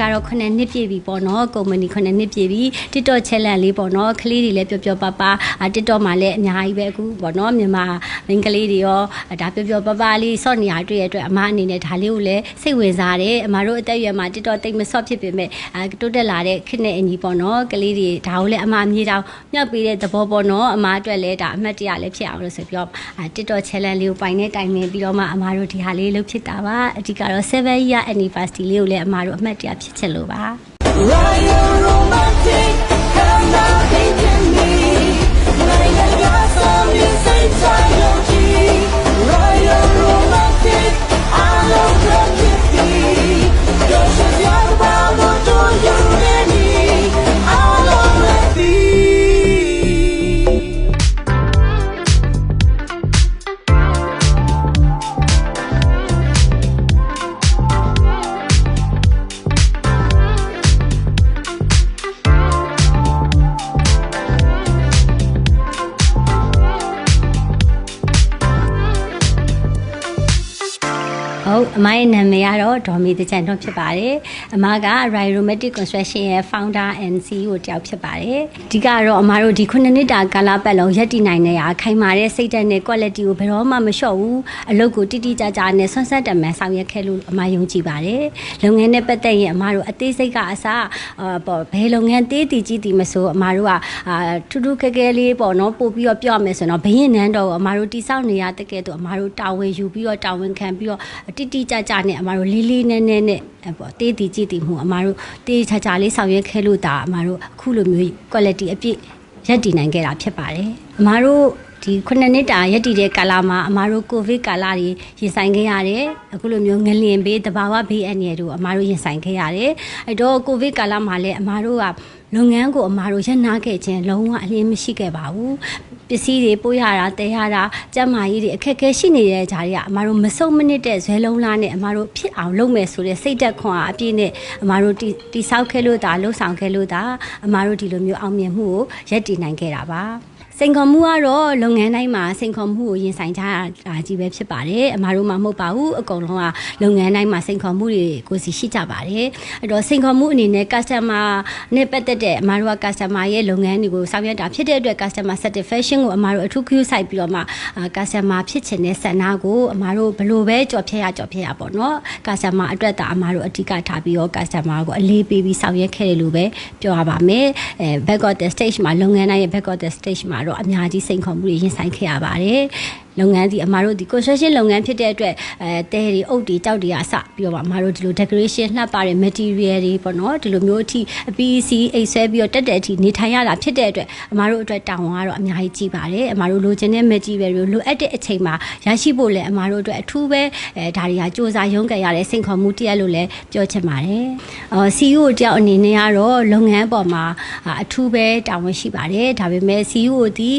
ပိုင်ရေးအမားကတော့9နှစ်ပြည့်ပြီပေါ့နော်ကုမ္ပဏီ9နှစ်ပြည့်ပြီ TikTok challenge လေးပေါ့နော်ကလေးတွေလည်းပျော်ပျော်ပါပါအာ TikTok မှာလည်းအများကြီးပဲအခုပေါ့နော်မြန်မာမိန်းကလေးတွေရောဒါပျော်ပျော်ပါပါလေးစော့နေရတွေ့ရအတွက်အမားအနေနဲ့ဒါလေးကိုလည်းစိတ်ဝင်စားတယ်အမားတို့အသက်အရွယ်မှာ TikTok တိတ်မစော့ဖြစ်ပေမဲ့အာတိုးတက်လာတဲ့ခေတ်နဲ့အညီပေါ့နော်ကလေးတွေဒါကိုလည်းအမားအမြည်တောင်မြောက်ပေးတဲ့သဘောပေါ့နော်အမားအတွက်လည်းဒါအမှတ်တရလည်းဖြစ်အောင်လို့ဆိုပြီးတော့အာ TikTok challenge လေးကိုပိုင်နဲ့တိုင်ပင်ပြီးတော့မှအမားတို့ဒီဟာလေးလုပ်ဖြစ်တာပါအဓိကတော့7 year anniversary လေးကိုလည်းအမားတို့အမှတ်တရဖြစ်ချင် ဟုတ်အမရဲ့နာမည်ကတော့ဒေါ်မီတကြံတော့ဖြစ်ပါတယ်အမက Rai Romantic Construction ရဲ့ founder and CEO တယောက်ဖြစ်ပါတယ်အဓိကတော့အမတို့ဒီ9နှစ်တာကာလပတ်လုံးရက်တည်နိုင်တဲ့အားခိုင်မာတဲ့စိတ်ဓာတ်နဲ့ quality ကိုဘယ်တော့မှမလျှော့ဘူးအလုပ်ကိုတိတိကျကျနဲ့ဆွမ်းဆက်တမန်ဆောင်ရွက်ခဲ့လို့အမယုံကြည်ပါတယ်လုပ်ငန်းနဲ့ပတ်သက်ရင်အမတို့အသေးစိတ်ကအစအာပေါ့ဘယ်လုပ်ငန်းသေးတည်ကြီးတည်မဆိုအမတို့ကအာထူးထူးခဲခဲလေးပေါ့နော်ပို့ပြီးတော့ပြောရမယ်ဆိုတော့ဘရင်နန်းတော်ကိုအမတို့တိစောက်နေရတဲ့ကဲတော့အမတို့တာဝန်ယူပြီးတော့တာဝန်ခံပြီးတော့တိတိကျကျနဲ့အမတို့လေးလေးနည်းနည်းနဲ့အဲ့ပေါ့တေးတည်ကြည်တည်မှုအမတို့တေးချာချာလေးဆောင်ရွက်ခဲ့လို့ဒါအမတို့အခုလိုမျိုး quality အပြည့်ရက်တည်နိုင်ခဲ့တာဖြစ်ပါတယ်အမတို့ဒီခုနှစ်နှစ်တာရက်တည်တဲ့ကာလမှာအမတို့ကိုဗစ်ကာလတွေရင်ဆိုင်ခဲ့ရတယ်အခုလိုမျိုးငလျင်ဘေးတဘာဝဘေးအန္တရာယ်တို့အမတို့ရင်ဆိုင်ခဲ့ရတယ်အဲ့တော့ကိုဗစ်ကာလမှာလည်းအမတို့က လုပ်ငန်းကိုအမတို့ရပ်နာခဲ့ခြင်းလုံးဝအလင်းမရှိခဲ့ပါဘူးပစ္စည်းတွေပို့ရတာတဲရတာကြက်မာကြီးတွေအခက်အခဲရှိနေတဲ့ဂျာတွေကအမတို့မစုံမနစ်တဲ့ဇွဲလုံးလားနဲ့အမတို့ဖြစ်အောင်လုပ်မယ်ဆိုတဲ့စိတ်သက်ခွန်အားအပြည့်နဲ့အမတို့တိတိဆောက်ခဲ့လို့ဒါလှုပ်ဆောင်ခဲ့လို့ဒါအမတို့ဒီလိုမျိုးအောင်မြင်မှုကိုရပ်တည်နိုင်ခဲ့တာပါ စိန်ခေါ်မှုကတော့လုပ်ငန်းတိုင်းမှာစိန်ခေါ်မှုကိုရင်ဆိုင်ကြရတာကြီးပဲဖြစ်ပါတယ်အမတို့မှမဟုတ်ပါဘူးအကုန်လုံးကလုပ်ငန်းတိုင်းမှာစိန်ခေါ်မှုတွေကိုစီရှိကြပါတယ်အဲ့တော့စိန်ခေါ်မှုအနေနဲ့ customer နဲ့ပတ်သက်တဲ့အမတို့က customer ရဲ့လုပ်ငန်းတွေကိုဆောင်ရွက်တာဖြစ်တဲ့အတွက် customer satisfaction ကိုအမတို့အထူး queue ဆိုင်ပြီးတော့မှအာ customer ဖြစ်ချင်တဲ့ဆန္ဒကိုအမတို့ဘယ်လိုပဲကြော်ဖြတ်ရကြော်ဖြတ်ရပေါ့နော် customer အတွက်ဒါအမတို့အဓိကထားပြီးတော့ customer ကိုအလေးပေးပြီးဆောင်ရွက်ခဲ့တယ်လို့ပဲပြောရပါမယ်အဲ back of the stage မှာလုပ်ငန်းတိုင်းရဲ့ back of the stage မှာတော့အများကြီးစိန်ခေါ်မှုတွေရင်ဆိုင်ခဲ့ရပါတယ် လုပ်ငန်းဒီအမတို့ဒီ construction လုပ်ငန်းဖြစ်တဲ့အတွက်အဲတဲတွေအုတ်တွေကြောက်တွေအစပြီးတော့မှအမတို့ဒီလို decoration လှပတဲ့ material တွေပေါ့နော်ဒီလိုမျိုးအထိအ PVC အိတ်ဆွဲပြီးတော့တက်တဲ့အထိနေထိုင်ရတာဖြစ်တဲ့အတွက်အမတို့အတွက်တောင်းကတော့အများကြီးကြီးပါတယ်အမတို့လိုချင်တဲ့ material တွေလိုအပ်တဲ့အချိန်မှာရရှိဖို့လည်းအမတို့အတွက်အထူးပဲအဲဒါတွေကစ조사ရုံးကန်ရတဲ့စိန်ခေါ်မှုတစ်ရက်လို့လည်းပြောချင်ပါတယ်အော် CEO တယောက်အနေနဲ့ကတော့လုပ်ငန်းပေါ်မှာအာအထူးပဲတာဝန်ရှိပါတယ်ဒါပေမဲ့ CEO ဒီ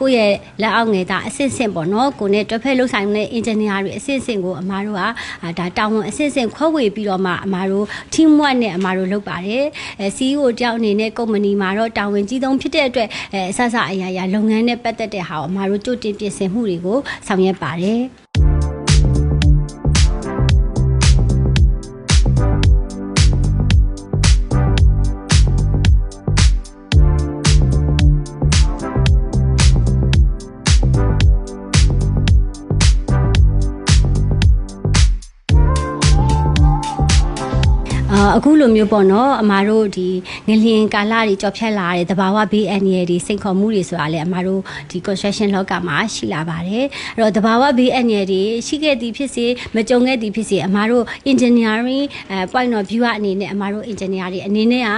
ကိုယ့်ရဲ့လက်အောက်ငယ်သားအဆင့်ဆင့်ပေါ့နော်ကိုနဲ့တွဲဖက်လုပ်ဆိုင်တဲ့ engineer တွေအဆင့်ဆင့်ကိုအမားတို့ကအာဒါတာဝန်အဆင့်ဆင့်ခွဲဝေပြီးတော့မှအမားတို့ team work နဲ့အမားတို့လုပ်ပါတယ်အဲ CEO တယောက်အနေနဲ့ကုမ္ပဏီမှာတော့တာဝန်ကြီးဆုံးဖြစ်တဲ့အတွက်အဲအဆဆအရာရာလုပ်ငန်းနဲ့ပတ်သက်တဲ့ဟာကိုအမားတို့ကြိုတင်ပြင်ဆင်မှုတွေကိုဆောင်ရွက်ပါတယ် အာအခုလိုမျိုးပေါ့နော်အမားတို့ဒီငလျင်ကာလတွေကြော်ဖြတ်လာတဲ့တဘာဝဘေးအန္တရာယ်တွေစိန်ခေါ်မှုတွေဆိုတာလည်းအမားတို့ဒီ construction လောကမှာရှိလာပါတယ်အဲ့တော့တဘာဝဘေးအန္တရာယ်တွေရှိခဲ့သည်ဖြစ်စေမကြုံခဲ့သည်ဖြစ်စေအမားတို့ engineering အဲ point of view အနေနဲ့အမားတို့ engineer တွေအနေနဲ့က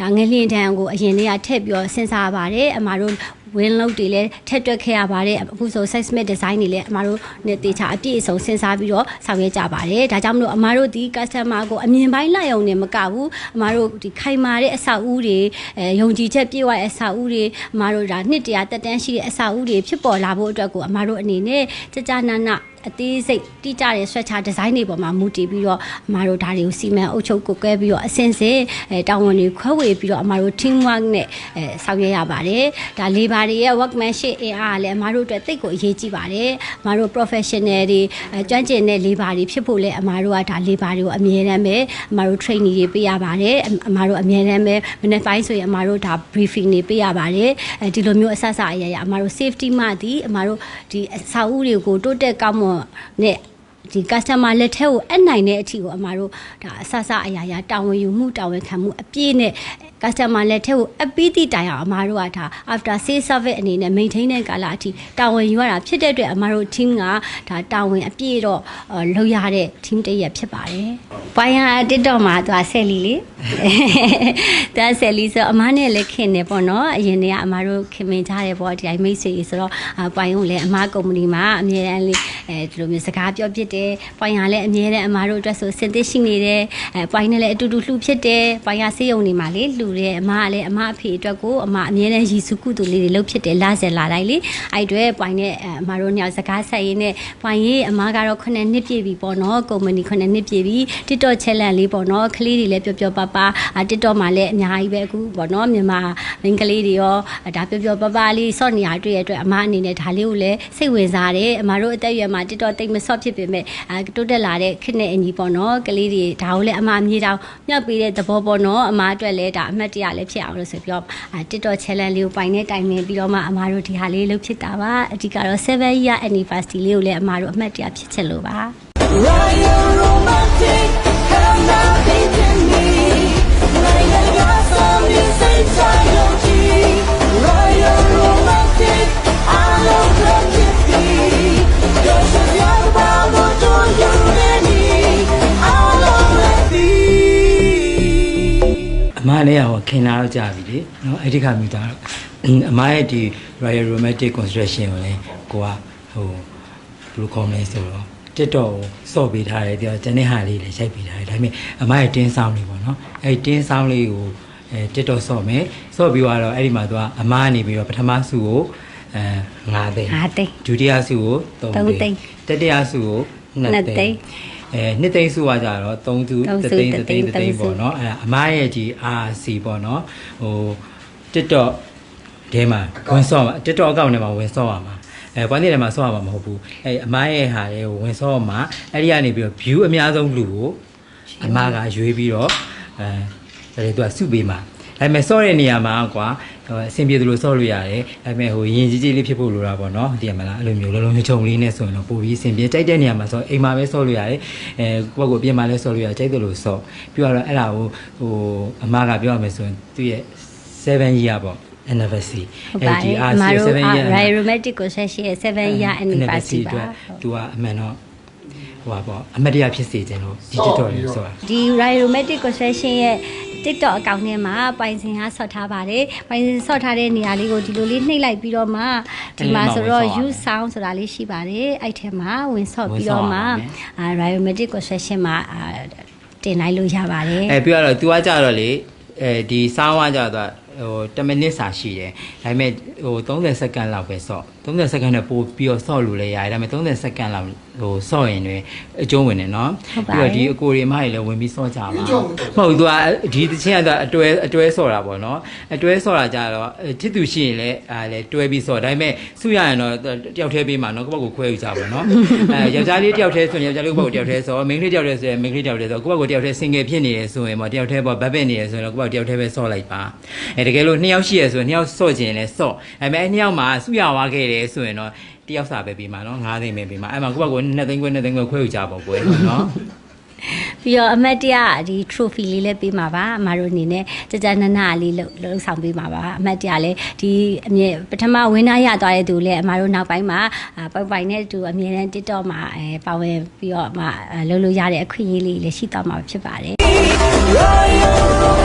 ဒါငလျင်တန်းကိုအရင်လေးကထည့်ပြီးတော့စဉ်းစားပါတယ်အမားတို့ ဝင်းလုံးတွေလည်းထက်တွက်ခဲ့ရပါတယ်အခုဆို seismic design တွေလည်းအမားတို့နဲ့တေချာအပြည့်အစုံစဉ်းစားပြီးတော့ဆောင်ရွက်ကြပါတယ်ဒါကြောင့်မလို့အမားတို့ဒီ customer ကိုအမြင်ပိုင်းလိုက်အောင်နဲ့မကဘူးအမားတို့ဒီခိုင်မာတဲ့အဆောက်အဦတွေအဲယုံကြည်ချက်ပြည့်ဝတဲ့အဆောက်အဦတွေအမားတို့ဒါနှစ်တရာတက်တန်းရှိတဲ့အဆောက်အဦတွေဖြစ်ပေါ်လာဖို့အတွက်ကိုအမားတို့အနေနဲ့ကြကြနာနာ အသေးစိတ်တိကျတဲ့ structure design တွေပေါ်မှာမူတည်ပြီးတော့အမတို့ဒါတွေကိုစီမံအုပ်ချုပ်ကိုကွဲပြီးတော့အစဉ်စဉ်အဲတာဝန်တွေခွဲဝေပြီးတော့အမတို့ team work နဲ့အဲဆောင်ရွက်ရပါတယ်ဒါ labor တွေရဲ့ workmanship အင်အားကလည်းအမတို့အတွက်သိပ်ကိုအရေးကြီးပါတယ်အမတို့ professional တွေအဲကျွမ်းကျင်တဲ့ labor တွေဖြစ်ဖို့လည်းအမတို့ကဒါ labor တွေကိုအမြဲတမ်းပဲအမတို့ training တွေပေးရပါတယ်အအမတို့အမြဲတမ်းပဲမနေ့ပိုင်းဆိုရင်အမတို့ဒါ briefing တွေပေးရပါတယ်အဲဒီလိုမျိုးအဆအဆအရာရာအမတို့ safety မှဒီအမတို့ဒီအစာအုပ်တွေကိုတိုးတက်ကောင်းမွန်နဲ့ဒီ customer လက်ထက်ကိုအနိုင်တဲ့အထိကိုအမတို့ဒါအဆအဆအရာရာတာဝန်ယူမှုတာဝန်ခံမှုအပြည့်နဲ့ customer လက်ထက်ကိုအပီးတိတိုင်အောင်အမတို့ကဒါ after sales service အနေနဲ့ maintain တဲ့ကာလအထိတာဝန်ယူရတာဖြစ်တဲ့အတွက်အမတို့ team ကဒါတာဝန်အပြည့်တော့အော်လုပ်ရတဲ့ team တစ်ရက်ဖြစ်ပါတယ်။ပိုင်းဟာ TikTok မှာသူကဆယ်လီလေ။ဒါဆယ်လီဆိုအမနဲ့လည်းခင်နေပေါ့နော်။အရင်တည်းကအမတို့ခင်မင်ကြတယ်ပေါ့ဒီတိုင်းမိတ်ဆွေကြီးဆိုတော့အာပိုင်းကိုလည်းအမကုမ္ပဏီမှာအမြဲတမ်းလေးအဲဒီလိုမျိုးစကားပြောဖြစ်တယ်။ပိုင်းဟာလည်းအမြဲတမ်းအမတို့အတွက်ဆိုစင်သစ်ရှိနေတယ်။အဲပိုင်းနဲ့လည်းအတူတူလှူဖြစ်တယ်။ပိုင်းဟာစေးရုံနေမှာလေလှူတယ်အမကလည်းအမအဖေအတွက်ကိုအမအမြဲတမ်းရည်စုကုသိုလ်လေးတွေလုပ်ဖြစ်တယ်လာဆက်လာလိုက်လေ။အဲ့အတွက်ပိုင်းနဲ့အမတို့ညောင်စကားဆက်ရင်းနဲ့ပိုင်းရေးအမကတော့ခုနှစ်နှစ်ပြည့်ပြီပေါ့နော်။ကုမ္ပဏီခုနှစ်နှစ်ပြည့်ပြီ။ TikTok challenge လေးပေါ့နော်။ကလေးတွေလည်းပျော်ပျော်ပါပါအာ TikTok မှာလည်းအများကြီးပဲအခုပေါ့နော်မြန်မာမိန်းကလေးတွေရောဒါပျော်ပျော်ပါပါလေးစော့နေရတွေ့ရတဲ့အတွက်အမအနေနဲ့ဒါလေးကိုလည်းစိတ်ဝင်စားတယ်အမတို့အသက်အရွယ်မှာ TikTok တိတ်မစော့ဖြစ်ပေမဲ့အာတိုးတက်လာတဲ့ခစ်နဲ့အညီပေါ့နော်ကလေးတွေဒါကိုလည်းအမအမြေတောင်မြတ်ပေးတဲ့သဘောပေါ့နော်အမအတွက်လည်းဒါအမှတ်တရလည်းဖြစ်အောင်လို့ဆိုပြီးတော့အာ TikTok challenge လေးကိုပိုင်နဲ့တိုင်ပင်ပြီးတော့မှအမတို့ဒီဟာလေးလုပ်ဖြစ်တာပါအဓိကတော့7 year anniversary လေးကိုလည်းအမတို့အမှတ်တရဖြစ်ချင်လို့ပါ Royal romantic, come now, baby me. Like a glass of music, မလည်းဟောခင်လာတော့ကြာပြီလေနော်အဲ့ဒီခါမိသားအင်းအမရဲ့ဒီ Royal Romantic Construction ကိုလည်းကိုကဟိုဘယ်လိုခေါ်မလဲဆိုတော့ TikTok ကိုစော့ပေးထားတယ်ပြောကျန်တဲ့ဟာလေးလည်းရိုက်ပေးထားတယ်ဒါပေမဲ့အမရဲ့တင်းဆောင်လေးပေါ့နော်အဲ့ဒီတင်းဆောင်လေးကိုအဲ TikTok စော့မယ်စော့ပြီးတော့အဲ့ဒီမှာသူကအမကနေပြီးတော့ပထမဆုကိုအဲ9သိန်း9သိန်းဒုတိယဆုကိုသုံး3သိသိန်းန်းတတိယဆုကိုနှစ်2သိသိန်းန်း အဲနှစ်သိန်းဆုကကြတော့3သူသုံးစု3သိန်းတစ်သိ3န်းသိန်း3သိန်းသုံးစုပေါ့နော်အဲအမရဲ့ဒီ RC ပေါ့နော်ဟို TikTok ထဲမှာဝင်ဆော့မှာ TikTok အကောင့်ထဲမှာဝင်ဆော့ရမှာအဲကွန်တက်ထဲမှာဆော့ရမှာမဟုတ်ဘူးအဲအမရဲ့ဟာရဲ့ဝင်ဆော့မှာအဲ့ဒီကနေပြီးတော့ view အများဆုံးလူကိုအမကရွေးပြီးတော့အဲဒါလေသူကစုပေးမှာ ဒါပေမဲ့ဆော့တဲ့နေရာမှာကွာဟိုအဆင်ပြေသလိုဆော့လို့ရတယ်ဒါပေမဲ့ဟိုရင်ကြီးကြီးလေးဖြစ်ဖို့လိုတာပေါ့နော်ဒီကမလားအဲ့လိုမျိုးလုံးလုံးချုံလေးနဲ့ဆိုရင်တော့ပိုပြီးအဆင်ပြေကြိုက်တဲ့နေရာမှာဆော့အိမ်မှာပဲဆော့လို့ရတယ်အဲကိုယ့်ကိုယ်ပြင်မှာလဲဆော့လို့ရတယ်ကြိုက်တယ်လို့ဆော့ပြီးတော့အဲ့ဒါကိုဟိုအမကပြောရမယ်ဆိုရင်သူ့ရဲ့7 year ပေါ့ anniversary ဟုတ်ပါတယ်အမတို့ Rai Romantic Concession ရဲ့7 year anniversary ပါသူကအမှန်တော့ဟိုပါပေါ့အမတ်တရားဖြစ်စေခြင်းလို့ digital လို့ဆိုတာဒီ Rai Romantic Concession ရဲ့ TikTok အကောင့်ထဲမှာပိုင်စင်ဟာဆော့ထားပါတယ်။ပိုင်စင်ဆော့ထားတဲ့နေရာလေးကိုဒီလိုလေးနှိပ်လိုက်ပြီးတော့မှဒီမှာဆိုတော့ use sound ဆိုတာလေးရှိပါတယ်။အဲ့ထဲမှာဝင်ဆော့ပြီးတော့မှအာ Rai Romantic Concession မှာအာတင်လိုက်လို့ရပါတယ်။အဲပြီးတော့ तू ကကြတော့လေအဲဒီစောင်းကကြတော့ဟို10မိနစ်စာရှိတယ်ဒါပေမဲ့ဟို30စက္ကန့်လောက်ပဲစော့30စက္ကန့်နဲ့ပို့ပြီးတော့စော့လို့လည်းရတယ်ဒါပေမဲ့30စက္ကန့်လောက်ဟိုစော့ရင်လည်းအကျုံးဝင်တယ်နော်ဟုတ်ပါပြီးတော့ဒီအကိုတွေမကြီးလည်းဝင်ပြီးစော့ကြပါမဟုတ် तू ကဒီတချင်းက तू အတွဲအတွဲစော့တာပေါ့နော်အတွဲစော့တာကြတော့ချစ်သူရှိရင်လည်းအဲလည်းတွဲပြီးစော့ဒါပေမဲ့စုရရင်တော့တယောက်တည်းပေးမှာနော်ကိုယ့်ဘက်ကိုခွဲယူကြပါနော်အဲယောက်ျားလေးတယောက်တည်းဆိုရင်ယောက်ျားလေးကိုယ့်ဘက်ကိုတယောက်တည်းစော့မိန်းကလေးတယောက်တည်းဆိုရင်မိန်းကလေးတယောက်တည်းစော့ကိုယ့်ဘက်ကိုတယောက်တည်း single ဖြစ်နေရဆိုရင်ပေါ့တယောက်တည်းပေါ့ဗတ်ပက်နေရဆိုရင်တော့ကိုယ့်ဘက်ကိုတယောက်တည်းပဲစော့လိုက်ပါအဲတကယ်လို့နှစ်ယောက်ရှိရဆိုရင်နှစ်ယောက်စော့ခြင်းလဲစော့အဲမဲ့နှစ်ယောက်မှာစုရသွားခဲ့တယ်ဆိုရင်တော့တယောက်စာပဲပြီးမှာနော်9သိန်းပဲပြီးမှာအဲမှာကိုယ့်ဘက်ကို2သိန်းခွဲ2သိန်းခွဲခွဲယူကြပါကွယ်နော်ပြီးတော့အမတ်တရဒီ trophy လေးလည်းပေးမှာပါအမတို့အနေနဲ့ကြကြနနလေးလှုပ်လှုပ်ဆောင်ပေးမှာပါအမတ်တရလည်းဒီအမြဲပထမဝင်းနာရသွားတဲ့သူလည်းအမတို့နောက်ပိုင်းမှာအာပိုင်ပိုင်နဲ့သူအမြဲတမ်း TikTok မှာအဲပါဝင်ပြီးတော့မှအဲလှုပ်လို့ရတဲ့အခွင့်အရေးလေးလည်းရှိသွားမှာဖြစ်ပါတယ် Royal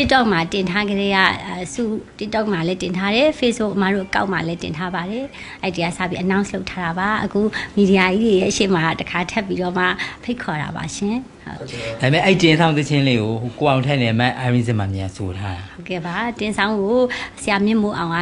TikTok မှာတင်ထားကြတဲ့ကအဲစု TikTok မှာလည်းတင်ထားတယ် Facebook အမတို့အကောင့်မှာလည်းတင်ထားပါတယ်အဲ့ဒီကစပြီး announce လုပ်ထားတာပါအခုမီဒီယာကြီးတွေရဲ့အရှိမတခါထပ်ပြီးတော့မှဖိတ်ခေါ်တာပါရှင်ဟုတ်ဒါပေမဲ့အဲ့တင်ဆောင်သချင်းလေးကိုကိုအောင်ထက်နဲ့မအိုင်ရင်းစင်မှာမြန်ဆိုထားတာဟုတ်ကဲ့ပါတင်ဆောင်ကိုဆရာမြင့်မိုးအောင်က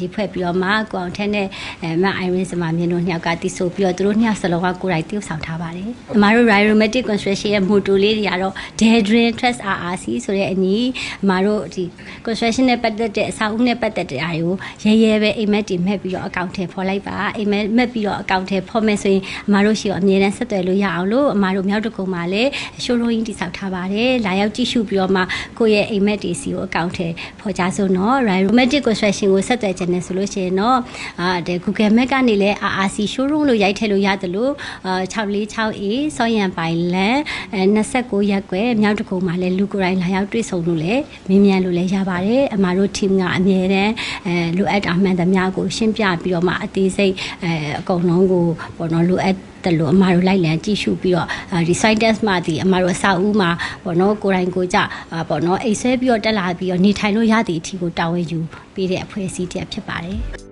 ရေးဖွဲ့ပြီးတော့မှကိုအောင်ထက်နဲ့အဲမအိုင်ရင်းစမမြင့်တို့နှစ်ယောက်ကတီးဆိုပြီးတော့သူတို့နှစ်ယောက်စလုံးကကိုယ်တိုင်တည်ဆောင်ထားပါတယ်အမားတို့ Riomatic Construction ရဲ့ motto လေးတွေကတော့ Daydream Trust RRC ဆိုတဲ့အညီအမားတို့ဒီ construction နဲ့ပတ်သက်တဲ့အဆောက်အဦနဲ့ပတ်သက်တဲ့အားကိုရဲရဲပဲအိမ်မက်တီမက်ပြီးတော့အကောင့်ထဲဖော်လိုက်ပါအိမ်မက်မက်ပြီးတော့အကောင့်ထဲဖော်မယ်ဆိုရင်အမားတို့ရှိတော့အမြဲတမ်းဆက်သွယ်လို့ရအောင်လို့အမားတို့မြောက်တကုံမှာလည်းရှိုးရိုးရင်းတည်ဆောက်ထားပါတယ်လာရောက်ကြည့်ရှုပြီးတော့မှကိုယ့်ရဲ့အိမ်မက်တီစီကိုအကောင့်ထဲဖော်ကြစို့နော် Riomatic Construction ကိုဆက်သွယ်ခြင်းနဲ့ဆိုလို့ရှိရင်တော့အာတဲ့ Google Map ကနေလည်း RRC showroom လို့ရိုက်ထည့်လို့ရတယ်လို့အာ 646A စောရံပိုင်လန်အဲ29ရက်ကွယ်မြောက်တကုံမှာလည်းလူကိုယ်တိုင်လာရောက်တွေ့ဆုံလို့လည်းမင်းမြန်လို့လည်းရပါတယ်အမားတို့ team ကအမြဲတမ်းအဲလိုအပ်တာမှန်သမျှကိုရှင်းပြပြီးတော့မှအသေးစိတ်အဲအကုန်လုံးကိုပေါ့နော်လိုအပ် တယ်လို့အမားတို့လိုက်လံကြည့်ရှုပြီးတော့အာဒီ site test မှာဒီအမားတို့အဆောက်အဦမှာပေါ့နော်ကိုယ်တိုင်ကိုယ်ကြအာပေါ့နော်အိတ်ဆွဲပြီးတော့တက်လာပြီးတော့နေထိုင်လို့ရသည့်အထီကိုတာဝန်ယူပေးတဲ့အဖွဲ့အစည်းတစ်ရပ်ဖြစ်ပါတယ်